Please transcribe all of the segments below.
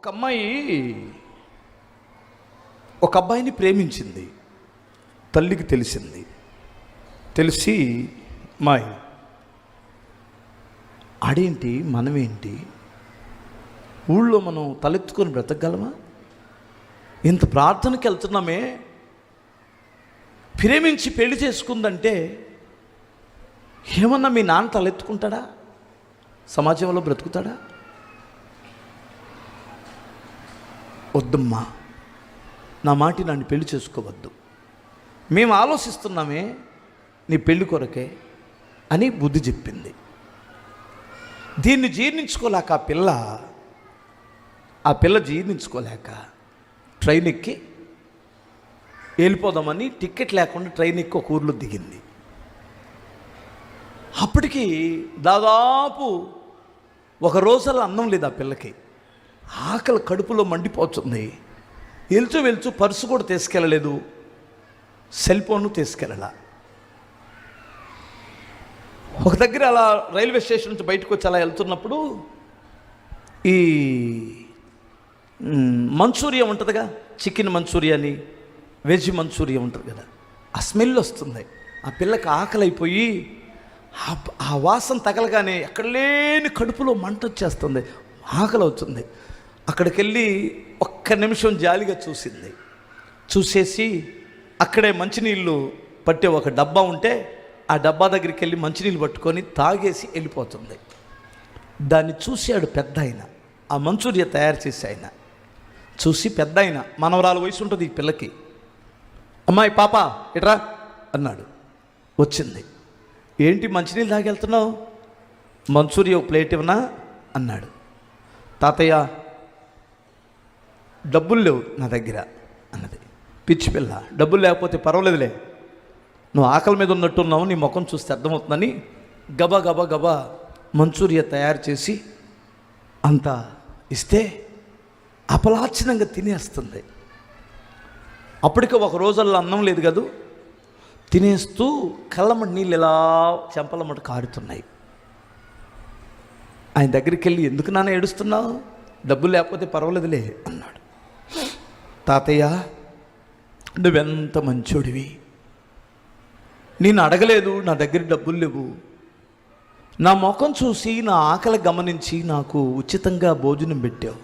ఒక అమ్మాయి ఒక అబ్బాయిని ప్రేమించింది. తల్లికి తెలిసింది. తెలిసి మాయ్ ఆడేంటి? మనమేంటి? ఊళ్ళో మనం తలెత్తుకొని బ్రతకగలమా? ఇంత ప్రార్థనకి వెళ్తున్నామే. ప్రేమించి పెళ్ళి చేసుకుందంటే ఏమన్నా మీ నాన్న తలెత్తుకుంటాడా? సమాజంలో బ్రతుకుతాడా? వద్దమ్మా. నా మాటి నన్ను పెళ్ళి చేసుకోవద్దు. మేము ఆలోచిస్తున్నామే నీ పెళ్ళి కొరకే అని బుద్ధి చెప్పింది. దీన్ని జీర్ణించుకోలేక ఆ పిల్ల ఆ పిల్ల జీర్ణించుకోలేక ట్రైన్ ఎక్కి వెళ్ళిపోదామని టికెట్ లేకుండా ట్రైన్ ఎక్కి ఒక ఊర్లో దిగింది. అప్పటికి దాదాపు ఒక రోజుల అన్నం లేదు ఆ పిల్లకి. ఆకలి కడుపులో మండిపోతుంది. వెళ్తూ వెళ్తూ పర్సు కూడా తీసుకెళ్ళలేదు. సెల్ ఫోన్ తీసుకెళ్ళలా. ఒక దగ్గర అలా రైల్వే స్టేషన్ నుంచి బయటకు వచ్చి అలా వెళ్తున్నప్పుడు ఈ మంచూరియా ఉంటుందిగా? చికెన్ మంచూరియా అని వెజ్ మంచూరియా ఉంటుంది కదా? ఆ స్మెల్ వస్తుంది. ఆ పిల్లకి ఆకలి అయిపోయి ఆ ఆ వాసన తగలగానే ఎక్కడ లేని కడుపులో మంట వచ్చేస్తుంది. ఆకలి అవుతుంది అక్కడికి వెళ్ళి ఒక్క నిమిషం జాలిగా చూసింది. చూసేసి అక్కడే మంచినీళ్ళు పట్టే ఒక డబ్బా ఉంటే ఆ డబ్బా దగ్గరికి వెళ్ళి మంచినీళ్ళు పట్టుకొని తాగేసి వెళ్ళిపోతుంది. దాన్ని చూశాడు పెద్ద ఆయన ఆ మంచూరియా తయారు చేసే ఆయన. చూసి పెద్ద ఆయన మనవరాలు వయసు ఉంటుంది ఈ పిల్లకి. అమ్మాయి పాప ఇట్రా అన్నాడు. వచ్చింది. ఏంటి మంచినీళ్ళు తాగెళ్తున్నావు? మంచూరియా ఒక ప్లేట్ ఇవ్వనా? అన్నాడు. తాతయ్య డబ్బులు లేవు నా దగ్గర అన్నది. పిచ్చి పిల్ల డబ్బులు లేకపోతే పర్వాలేదులే. నువ్వు ఆకలి మీద ఉన్నట్టున్నావు నీ ముఖం చూస్తే అర్థమవుతుందని గబా గబా గబా మంచూరియా తయారు చేసి అంత ఇస్తే అపలాచనంగా తినేస్తుంది. అప్పటికే ఒక రోజుల్లో అన్నం లేదు కదూ? తినేస్తూ కళ్ళమటి నీళ్ళు ఇలా చెంపలమట కారుతున్నాయి. ఆయన దగ్గరికి వెళ్ళి ఎందుకు నాన్న ఏడుస్తున్నావు? డబ్బులు లేకపోతే పర్వాలేదులే అన్న తాతయ్య నువ్వెంత మంచోడివి. నేను అడగలేదు నా దగ్గర డబ్బులు లేవు. నా ముఖం చూసి నా ఆకలి గమనించి నాకు ఉచితంగా భోజనం పెట్టావు.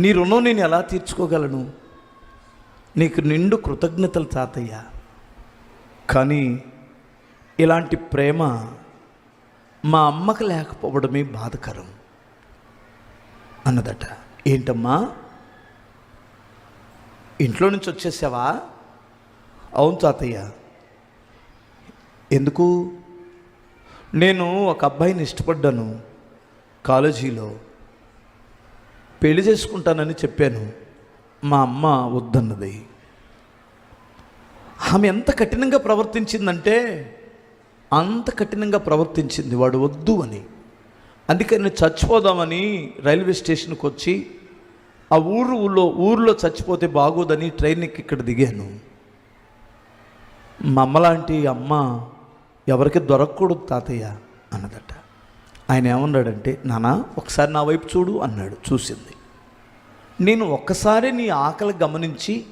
నీ రుణం నేను ఎలా తీర్చుకోగలను? నీకు నిండు కృతజ్ఞతలు తాతయ్య. కానీ ఇలాంటి ప్రేమ మా అమ్మకు లేకపోవడమే బాధకరం అన్నదట. ఏంటమ్మా? ఇంట్లో నుంచి వచ్చేసావా? అవును తాతయ్య. ఎందుకు? నేను ఒక అబ్బాయిని ఇష్టపడ్డాను కాలేజీలో. పెళ్ళి చేసుకుంటానని చెప్పాను. మా అమ్మ వద్దన్నది. ఆమె ఎంత కఠినంగా ప్రవర్తించిందంటే అంత కఠినంగా ప్రవర్తించింది వాడు వద్దు అని. అందుకని చచ్చిపోదామని రైల్వే స్టేషన్కి వచ్చి ఆ ఊరులో ఊర్లో చచ్చిపోతే బాగోదని ట్రైన్ ఎక్కి ఇక్కడ దిగాను. మా అమ్మలాంటి అమ్మ ఎవరికి దొరకకూడదు తాతయ్య అన్నదట. ఆయన ఏమన్నాడంటే నానా ఒకసారి నా వైపు చూడు అన్నాడు చూసింది. నేను ఒక్కసారి నీ ఆకలి గమనించి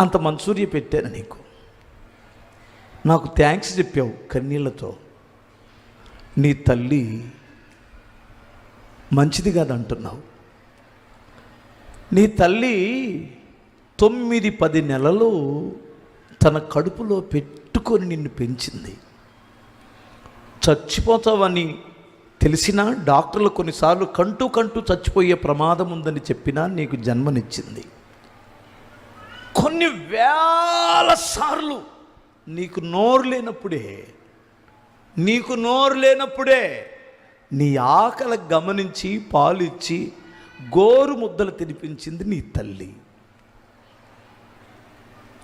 అంత మంచూరియ పెట్టాను నీకు. నాకు థ్యాంక్స్ చెప్పావు కన్నీళ్ళతో. నీ తల్లి మంచిది కాదంటున్నావు. నీ తల్లి తొమ్మిది పది నెలలు తన కడుపులో పెట్టుకొని నిన్ను పెంచింది. చచ్చిపోతావని తెలిసినా డాక్టర్లు కొన్నిసార్లు కంటూ కంటూ చచ్చిపోయే ప్రమాదం ఉందని చెప్పినా నీకు జన్మనిచ్చింది. కొన్ని వేల సార్లు నీకు నోరు లేనప్పుడే నీకు నోరు లేనప్పుడే నీ ఆకలి గమనించి పాలిచ్చి గోరు ముద్దలు తినిపించింది నీ తల్లి.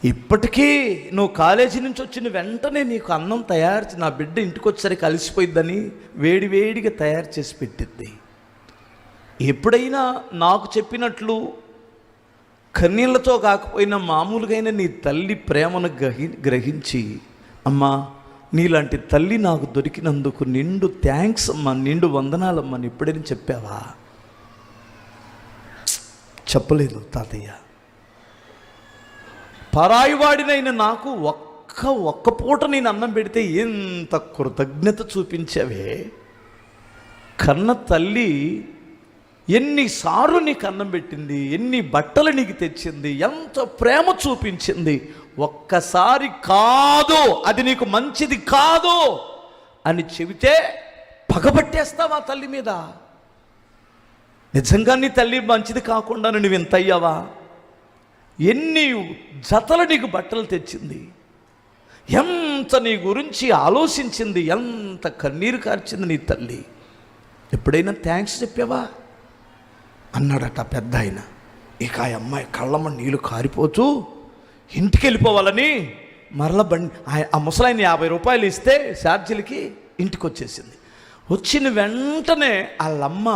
ఇప్పటికీ నువ్వు కాలేజీ నుంచి వచ్చిన వెంటనే నీకు అన్నం తయారు నా బిడ్డ ఇంటికి వచ్చేసరికి కలిసిపోయిద్దని వేడి వేడిగా తయారు చేసి పెట్టిద్ది. ఎప్పుడైనా నాకు చెప్పినట్లు కన్నీళ్ళతో కాకపోయినా మామూలుగైన నీ తల్లి ప్రేమను గ్రహి గ్రహించి అమ్మా నీలాంటి తల్లి నాకు దొరికినందుకు నిండు థ్యాంక్స్ అమ్మా నిండు వందనాలమ్మా అని ఎప్పుడైనా చెప్పావా? చెప్పలేదు తాతయ్య. పరాయివాడినైన నాకు ఒక్క ఒక్క పూట నేను అన్నం పెడితే ఎంత కృతజ్ఞత చూపించావే? కన్న తల్లి ఎన్నిసార్లు నీకు అన్నం పెట్టింది ఎన్ని బట్టలు నీకు తెచ్చింది ఎంత ప్రేమ చూపించింది ఒక్కసారి కాదు అది నీకు మంచిది కాదు అని చెబితే పగబట్టేస్తావా తల్లి మీద? నిజంగా నీ తల్లి మంచిది కాకుండా నువ్వు ఇంత అయ్యావా? ఎన్ని జతలు నీకు బట్టలు తెచ్చింది? ఎంత నీ గురించి ఆలోచించింది? ఎంత కన్నీరు కార్చింది నీ తల్లి? ఎప్పుడైనా థ్యాంక్స్ చెప్పావా? అన్నాడట పెద్ద ఆయన ఇక ఆ అమ్మాయి కళ్ళమ్మ నీళ్ళు కారిపోతూ ఇంటికి వెళ్ళిపోవాలని మరల బండి ఆ- ముసలాయన యాభై రూపాయలు ఇస్తే ఛార్జీలకి ఇంటికి వచ్చేసింది వచ్చిన వెంటనే వాళ్ళమ్మ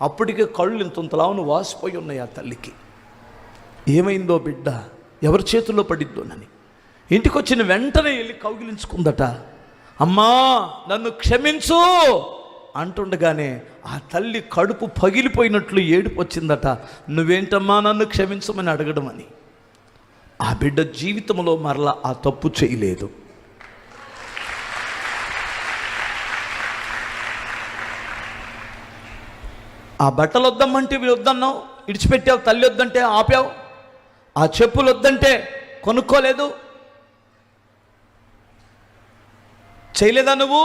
అప్పటికే కళ్ళు ఇంతంతలావును వాసిపోయి ఉన్నాయి ఆ తల్లికి. ఏమైందో బిడ్డ? ఎవరి చేతుల్లో పడిద్దోనని ఇంటికి వచ్చిన వెంటనే వెళ్ళి కౌగిలించుకుందట. అమ్మా నన్ను క్షమించు! అంటుండగానే ఆ తల్లి కడుపు పగిలిపోయినట్లు ఏడుపు వచ్చిందట నువ్వేంటమ్మా నన్ను క్షమించమని అడగడం అని? ఆ బిడ్డ జీవితంలో మరలా ఆ తప్పు చేయలేదు. ఆ బట్టలు వద్దమ్మంటే ఇవి వద్దన్నావు ఇడిచిపెట్టావు తల్లి వద్దంటే ఆపావు? ఆ చెప్పులు వద్దంటే కొనుక్కోలేదు? చేయలేదా నువ్వు?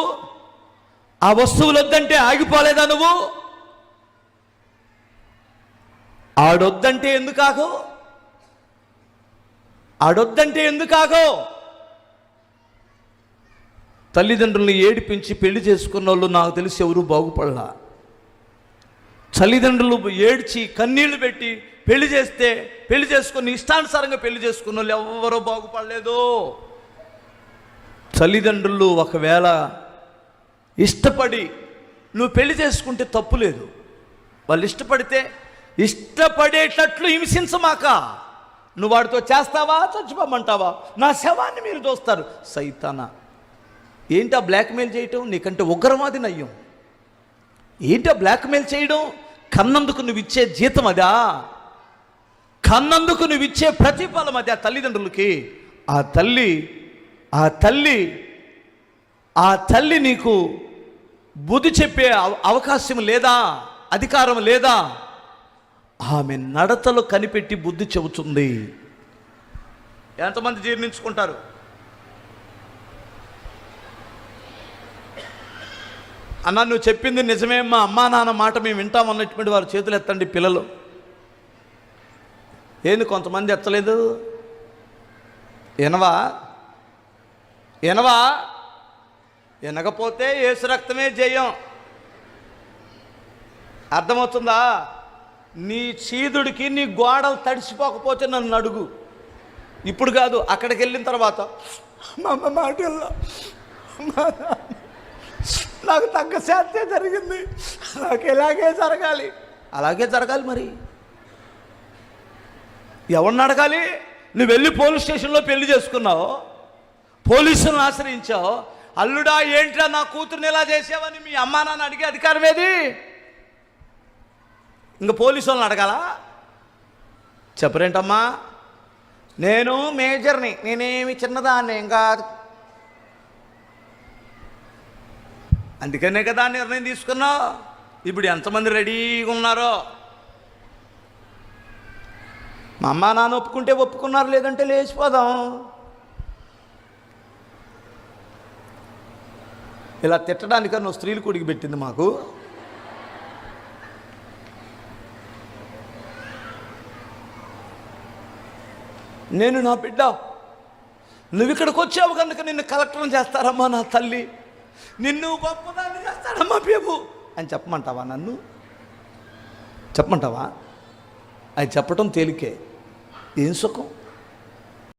ఆ వస్తువులు వద్దంటే ఆగిపోలేదా నువ్వు? ఆడొద్దంటే ఎందుకు ఆగో ఆడొద్దంటే ఎందుకు ఆగో తల్లిదండ్రులను ఏడిపించి పెళ్ళి చేసుకున్న వాళ్ళు నాకు తెలిసి ఎవరు బాగుపడలా. తల్లిదండ్రులు ఏడ్చి కన్నీళ్ళు పెట్టి పెళ్ళి చేస్తే పెళ్ళి చేసుకుని ఇష్టానుసారంగా పెళ్ళి చేసుకున్న వాళ్ళు ఎవరో బాగుపడలేదు. తల్లిదండ్రులు ఒకవేళ ఇష్టపడి నువ్వు పెళ్ళి చేసుకుంటే తప్పు లేదు. వాళ్ళు ఇష్టపడితే ఇష్టపడేటట్లు హింసించమాక. నువ్వు వాడితో చేస్తావా చచ్చిపోమంటావా? నా శవాన్ని మీరు చూస్తారు సైతానా. ఏంటా బ్లాక్మెయిల్ చేయటం? నీకంటే ఉగ్రవాది నయ్యం. ఏంటి బ్లాక్మెయిల్ చేయడం? కన్నందుకు నువ్వు ఇచ్చే జీతం అదా? కన్నందుకు నువ్వు ఇచ్చే ప్రతిఫలం అది ఆ తల్లిదండ్రులకి? ఆ తల్లి ఆ తల్లి ఆ తల్లి నీకు బుద్ధి చెప్పే అవ- అవకాశం లేదా? అధికారం లేదా? ఆమె నడతలు కనిపెట్టి బుద్ధి చెబుతుంది. ఎంతమంది జీర్ణించుకుంటారు? అన్న నువ్వు చెప్పింది నిజమే మా అమ్మా నాన్న మాట మేము వింటాం అన్నటువంటి వారు చేతులు ఎత్తండి పిల్లలు. ఏంది కొంతమంది ఎత్తలేదు? ఎనవా? ఎనవా? ఎనకపోతే ఏసు రక్తమే జయం. అర్థమవుతుందా? నీ చీదుడికి నీ గోడలు తడిసిపోకపోతే నన్ను అడుగు. ఇప్పుడు కాదు అక్కడికి వెళ్ళిన తర్వాత మా అమ్మ మాట మా నాకు తగ్గ శాంతే జరిగింది. నాకు ఇలాగే జరగాలి. అలాగే జరగాలి మరి. ఎవరిని అడగాలి? నువ్వు వెళ్ళి పోలీస్ స్టేషన్లో పెళ్ళి చేసుకున్నావు. పోలీసులను ఆశ్రయించావు. అల్లుడా ఏంట్రా నా కూతుర్ని ఇలా చేసావని మీ అమ్మా నాన్న అడిగే అధికారం ఏది? ఇంకా పోలీసు వాళ్ళని అడగాలా? చెప్పరేంటమ్మా? నేను మేజర్ని నేనేమి చిన్నదాన్ని ఇంకా అందుకనే కదా నిర్ణయం తీసుకున్నావు ఇప్పుడు ఎంతమంది రెడీగా ఉన్నారో. మా అమ్మ నాన్న ఒప్పుకుంటే ఒప్పుకున్నారు లేదంటే లేచిపోదాం. ఇలా తిట్టడానికన్నా స్త్రీలు కొడికి పెట్టింది మాకు. నేను నా బిడ్డ నువ్వు ఇక్కడికి వచ్చావు కనుక నిన్ను కలెక్టర్ చేస్తారమ్మా నా తల్లి. నిన్ను గొప్పదాన్ని చేస్తాడమ్మా పేపు అని చెప్పమంటావా నన్ను? చెప్పమంటావా? అది చెప్పటం తేలికే. ఏం సుఖం?